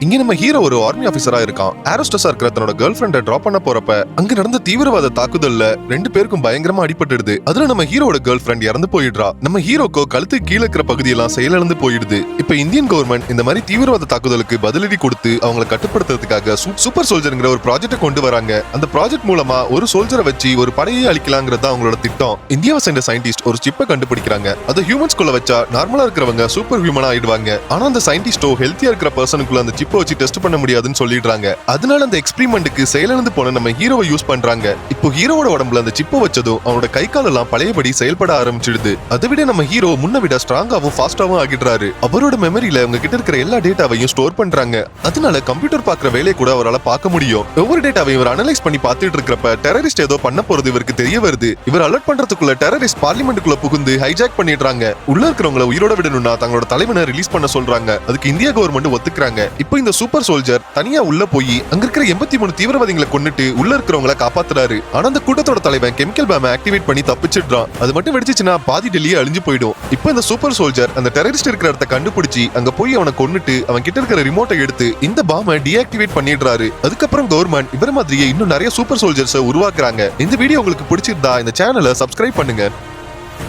இங்க நம்ம ஹீரோ ஒரு ஆர்மி ஆபீசரா இருக்கான். ஆரோஸ்டஸா இருக்கிற தன்னோட கேர்ள் ஃபிரெண்டை டிராப் பண்ண போறப்ப அங்க நடந்த தீவிரவாத தாக்குதல்ல ரெண்டு பேருக்கும் பயங்கரமா அடிபட்டுடுது. அதுல நம்ம ஹீரோட கேர்ள் ஃபிரெண்ட் இறந்து போயிடுறா. நம்ம ஹீரோக்கோ கழுத்து கீழே இருக்கிற பகுதியெல்லாம் செயலிழந்து போயிடுது. இப்ப இந்தியன் கவர்மெண்ட் இந்த மாதிரி தீவிரவாத தாக்குதலுக்கு பதிலடி கொடுத்து அவங்கள கட்டுப்படுத்துறதுக்காக சூ- சூப்பர் சோல்ஜர்ங்கிற ஒரு ப்ராஜெக்ட்டை கொண்டு வராங்க. அந்த ப்ராஜெக்ட் மூலமா ஒரு சோல்ஜரை வச்சு ஒரு படையை அழிக்கலாங்கிறது அவங்களோட திட்டம். இந்தியாவை சேர்ந்த சயின்டிஸ்ட் ஒரு சிப்பை கண்டுபிடிக்கிறாங்க. அதை ஹியூமன்ஸ்குள்ள வச்சா நார்மலா இருக்கிறவங்க சூப்பர் ஹியூமனா ஆயிடுவாங்க. ஆனா அந்த சயின்டிஸ்டோ ஹெல்த்தியா இருக்கிற பர்சனுக்குள்ள அந்த சிப் இப்போ வச்சு டெஸ்ட் பண்ண முடியாதுன்னு சொல்லிடுறாங்க. அதனால அந்த எக்ஸ்பிரிமெண்ட்டுக்கு செயலிழந்து போன நம்ம ஹீரோவை யூஸ் பண்றாங்க. இப்போ ஹீரோவோட உடம்புல அந்த சிப்பை வச்சதும் அவனோட கை காலெல்லாம் பழையபடி செயல்பட ஆரம்பிச்சிடுது. அதை விட நம்ம ஹீரோ முன்ன விட ஸ்ட்ராங்காவும் ஃபாஸ்டாவும் ஆகிடுறாரு. அவரோட மெமரியில அவங்க கிட்ட இருக்கிற எல்லா டேட்டாவையும் ஸ்டோர் பண்றாங்க. அதனால கம்ப்யூட்டர் பாக்குற வேலையை கூட அவரால் பார்க்க முடியும். ஒவ்வொரு டேட்டாவையும் இவர் அனலைஸ் பண்ணி பார்த்துட்டு இருக்கிறப்ப டெரரிஸ்ட் ஏதோ பண்ண போறது இவருக்கு தெரிய வருது. இவர் அலர்ட் பண்றதுக்குள்ள டெரரிஸ்ட் பார்லிமெண்ட்டுக்குள்ள புகுந்து ஹைஜாக் பண்ணிடுறாங்க. உள்ள இருக்கிறவங்கள உயிரோட விடணும்னா தங்களோட தலைவனை ரிலீஸ் பண்ண சொல்றாங்க. அதுக்கு இந்தியா கவர்மெண்ட் ஒத்துக்கிறாங்க. இப்போ இந்த சூப்பர் சோல்ஜர் தனியா உள்ள போய் அங்க இருக்கிற எண்பத்தி மூணு தீவிரவாதிகளை கொன்னுட்டு உள்ள இருக்கிறவங்கள காப்பாத்துறாரு. ஆனா அந்த கூட்டத்தோட தலைவன் கெமிக்கல் பேம் ஆக்டிவேட் பண்ணி தப்பிச்சிடுறான். அது மட்டும் வெடிச்சுச்சுன்னா பாதி டெல்லியே அழிஞ்சு போயிடும். இப்போ இந்த சூப்பர் சோல்ஜர் அந்த டெரரிஸ்ட் இருக்கிற இடத்த கண்டுபிடிச்சி அங்க போய் அவனை கொன்னுட்டு அவன் கிட்ட இருக்கிற ரிமோட்டை எடுத்து இந்த பாமை டீஆக்டிவேட் பண்ணிடுறாரு. அதுக்கப்புறம் கவர்மெண்ட் இவர மாதிரியே இன்னும் நிறைய சூப்பர் சோல்ஜர்ஸை உருவாக்குறாங்க. இந்த வீடியோ உங்களுக்கு பிடிச்சிருந்தா இந்த சேனலை சப்ஸ்கிரைப் பண்ணுங்க.